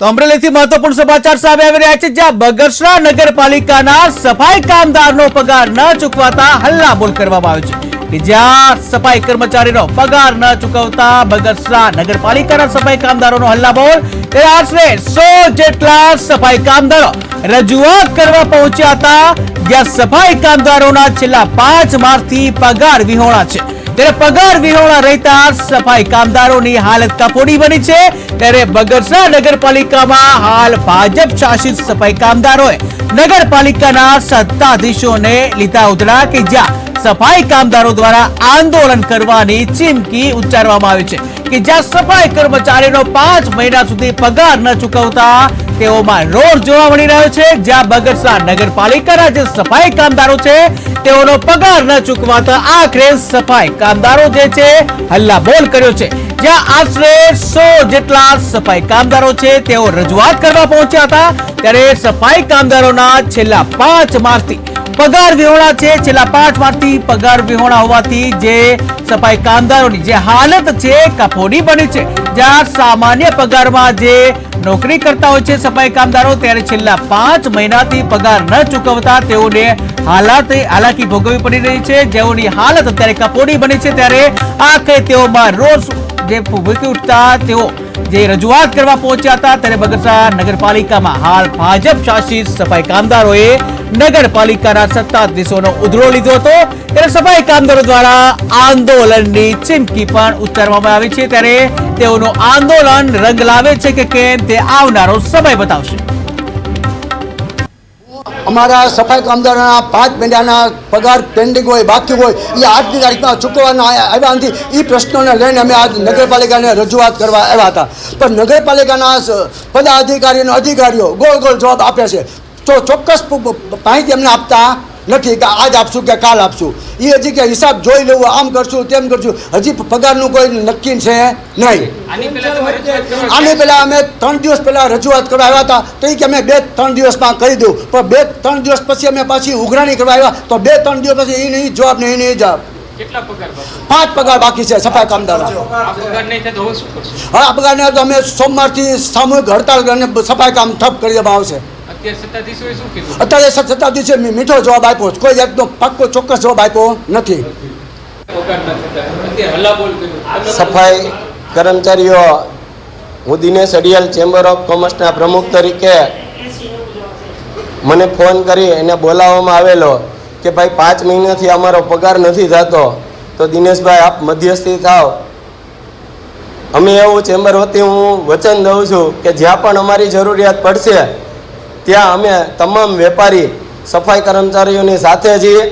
તો અમરેલીથી મહત્વપૂર્ણ સમાચાર સામે આવી રહ્યા છે, જ્યાં બગસરા નગરપાલિકાના સફાઈ કામદારનો પગાર ન ચૂકવાતા હલ્લાબોલ કરવામાં આવ્યો છે. કે જ્યાં સફાઈ કર્મચારીનો પગાર ન ચૂકવતા બગસરા નગરપાલિકાના સફાઈ કામદારોનો હલ્લાબોલ તે આશરે સો જેટલા સફાઈ કામદારો રજૂઆત કરવા પહોંચ્યા હતા. જ્યાં સફાઈ કામદારોના છેલ્લા પાંચ માસથી પગાર વિહોણા છે. ત્યારે પગાર વિહોણા રહેતા સફાઈ કામદારોની હાલત કફોડી બની છે. ત્યારે બગસરા નગરપાલિકામાં હાલ ભાજપ શાસિત સફાઈ કામદારોએ નગરપાલિકાના સત્તાધીશોને લીધા ઉધડા કે જ્યાં સફાઈ કામદારો દ્વારા આંદોલન કરવાની ચીમકી ઉચ્ચારવામાં આવી છે. કે જ્યાં સફાઈ કર્મચારીનો પાંચ મહિના સુધી પગાર ન ચૂકવતા તેઓમાં રોષ જોવા મળી રહ્યો છે, જ્યાં બગસરા નગરપાલિકાના જે સફાઈ કામદારો છે. તેઓનો પગાર ન ચૂકવાતા આખરે સફાઈ કામદારો જે છે હલ્લા બોલ કર્યો છે. જ્યાં આશરે સો જેટલા સફાઈ કામદારો છે, તેઓ રજૂઆત કરવા પહોંચ્યા હતા. ત્યારે સફાઈ કામદારોના છેલ્લા પાંચ માસથી પગાર વિહોણા છે. છેલ્લા પાંચમાંથી પગાર વિહોણા હોવાથી જે સફાઈ કામદારોની જે હાલત છે, કફોડી બની છે. જ્યાં સામાન્ય પગારમાં જે નોકરી કરતા હોય છે, સફાઈ કામદારો, ત્યારે છેલ્લા પાંચ મહિનાથી પગાર ન ચૂકવતા તેઓને હાલાત હાલાકી ભોગવવી પડી રહી છે. જેઓની હાલત અત્યારે કપોડી બની છે, ત્યારે આખરે તેઓમાં રોષ જે ભૂકી ઉઠતા તેઓ જે રજૂઆત કરવા પહોંચ્યા હતા ત્યારે બગસરા નગરપાલિકામાં હાલ ભાજપ શાસિત સફાઈ કામદારોએ નગરપાલિકાના સત્તાધીશોનો ઉધડો લીધો હતો. ત્યારે સફાઈ કામદારો દ્વારા આંદોલનની ચીમકી પણ ઉચ્ચારવામાં આવી છે. ત્યારે તેઓનું આંદોલન રંગ લાવે છે કે કેમ તે આવનારો સમય બતાવશે. અમારા સફાઈ કામદારોના પાંચ મહિનાના પગાર પેન્ડિંગ હોય, બાકી હોય, એ આજની તારીખમાં ચૂકવવાના આવ્યા નથી. એ પ્રશ્નોને લઈને અમે આજ નગરપાલિકાને રજૂઆત કરવા આવ્યા હતા. પણ નગરપાલિકાના પદાધિકારીઓ અધિકારીઓ ગોળ ગોળ જવાબ આપે છે. તો ચોક્કસ માહિતી અમને આપતા નથી કે આજ આપશું કે કાલ આપશું. એ હજી કે હિસાબ જોઈ લેવું આમ કરશું તેમ કરશું. હજી પગારનું કોઈ નક્કી છે નહીં. આની પહેલા અમે ત્રણ દિવસ પહેલા રજૂઆત કરવા આવ્યા હતા. તો એ કે અમે બે ત્રણ દિવસમાં કરી દઉં. પણ બે ત્રણ દિવસ પછી અમે પાછી ઉઘરાણી કરવા આવ્યા. તો બે ત્રણ દિવસ પછી એ નહીં જવાબ નહીં નહીં જવાબ? પાંચ પગાર બાકી છે સફાઈ કામદાર. હા પગાર નહીં તો અમે સોમવારથી સામૂહિક હડતાલ કરીને સફાઈ કામ ઠપ કરી દેવામાં આવશે. અત્યારે સત્તાધીશોએ શું કીધું? અત્યારે સત્તા દિવસે મીઠો જવાબ આપ્યો. કોઈ જાતનો પાક્કો ચોક્કસ જવાબ આપ્યો નથી. સફાઈ કર્મચારીઓ હું દિનેશ અડિયાલ ચેમ્બર ઓફ કોમર્સના પ્રમુખ તરીકે મને ફોન કરી એને બોલાવવામાં આવેલો કે ભાઈ પાંચ મહિનાથી અમારો પગાર નથી થતો. તો દિનેશભાઈ આપ મધ્યસ્થી થાવ. અમે એવું ચેમ્બર વતી હું વચન દઉં છું કે જ્યાં પણ અમારી જરૂરિયાત પડશે ત્યાં અમે તમામ વેપારી સફાઈ કર્મચારીઓની સાથે છીએ.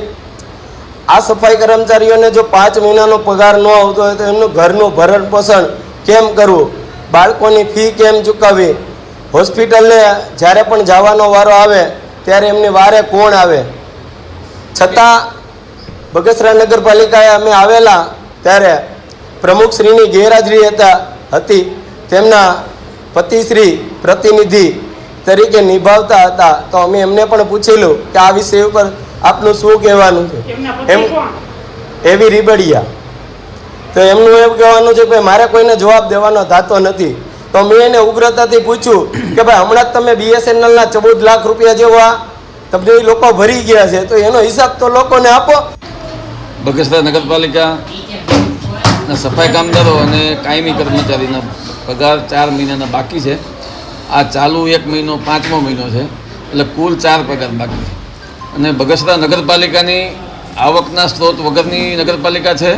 આ સફાઈ કર્મચારીઓને જો પાંચ મહિનાનો પગાર ન આવતો હોય તો એમનું ઘરનું ભરણ પોષણ કેમ કરવું? બાળકોની ફી કેમ ચૂકવવી? હોસ્પિટલને જ્યારે પણ જવાનો વારો આવે, ત્યારે એમની વારે કોણ આવે? છતાં બગસરા નગરપાલિકાએ અમે આવેલા ત્યારે પ્રમુખશ્રીની ગેરહાજરી હતા, હતી. તેમના પતિશ્રી પ્રતિનિધિ તરીકે નિભાવતા હતા તો અમે એમને પણ પૂછેલું કે આ વિષય ઉપર આપનું શું કહેવાનું છે? એમ એવી રીબડિયા. તો એમનું એવું કહેવાનું છે કે મારે કોઈને જવાબ દેવાનો થતો નથી. તો મેં એને ઉગ્રતાથી પૂછ્યું કે ભાઈ હમણાં જ તમે બીએસએનએલના ચૌદ લાખ રૂપિયા જેવા તમને એ લોકો ભરી ગયા છે તો એનો હિસાબ તો લોકોને આપો. બગસરા નગરપાલિકા સફાઈ કામદારો અને કાયમી કર્મચારીના પગાર ચાર મહિનાના બાકી છે. આ ચાલુ એક મહિનો, પાંચમો મહિનો છે. એટલે કુલ ચાર પગાર બાકી છે. અને બગસરા નગરપાલિકાની આવકના સ્ત્રોત વગરની નગરપાલિકા છે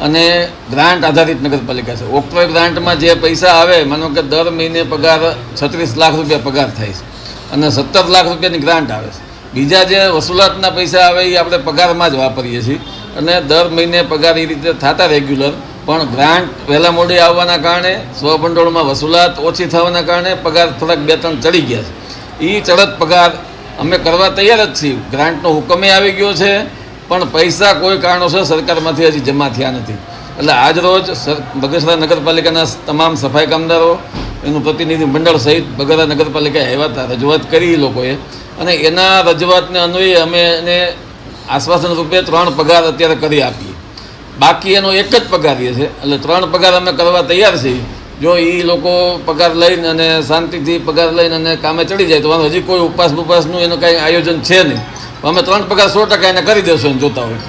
અને ગ્રાન્ટ આધારિત નગરપાલિકા છે. ઓક્ટોય ગ્રાન્ટમાં જે પૈસા આવે, માનો કે દર મહિને પગાર છત્રીસ લાખ રૂપિયા પગાર થાય છે અને સત્તર લાખ રૂપિયાની ગ્રાન્ટ આવે છે. બીજા જે વસૂલાતના પૈસા આવે, એ આપણે પગારમાં જ વાપરીએ છીએ. અને દર મહિને પગાર એ રીતે થતા રેગ્યુલર. પણ ગ્રાન્ટ વહેલા મોડી આવવાના કારણે સ્વભંડોળમાં વસૂલાત ઓછી થવાના કારણે પગાર થોડાક બે ત્રણ ચડી ગયા છે. એ ચડત પગાર અમે કરવા તૈયાર જ છીએ. ગ્રાન્ટનો હુકમે આવી ગયો છે, પણ પૈસા કોઈ કારણોસર સરકારમાંથી હજી જમા થયા નથી. એટલે આજ રોજ સર, બગસરા નગરપાલિકાના તમામ સફાઈ કામદારો, એનું પ્રતિનિધિ મંડળ સહિત બગસરા નગરપાલિકાએ આવ્યા હતા, રજૂઆત કરી લોકોએ. અને એના રજૂઆતને અન્વયે અમે એને આશ્વાસન રૂપે ત્રણ પગાર અત્યારે કરી આપીએ. બાકી એનો એક જ પગાર એ છે. એટલે ત્રણ પગાર અમે કરવા તૈયાર છીએ. જો એ લોકો પગાર લઈને અને શાંતિથી પગાર લઈને અને કામે ચડી જાય તો હજી કોઈ ઉપવાસ બુપાસનું એનું કાંઈ આયોજન છે નહીં. અમે ત્રણ પગાર સો ટકા એને કરી દેશું એમ જોતા હોય.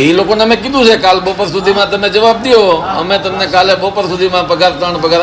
એ લોકોને અમે કીધું છે કાલ બપોર સુધીમાં તમે જવાબ દો. અમે તમને કાલે બપોર સુધીમાં પગાર, ત્રણ પગાર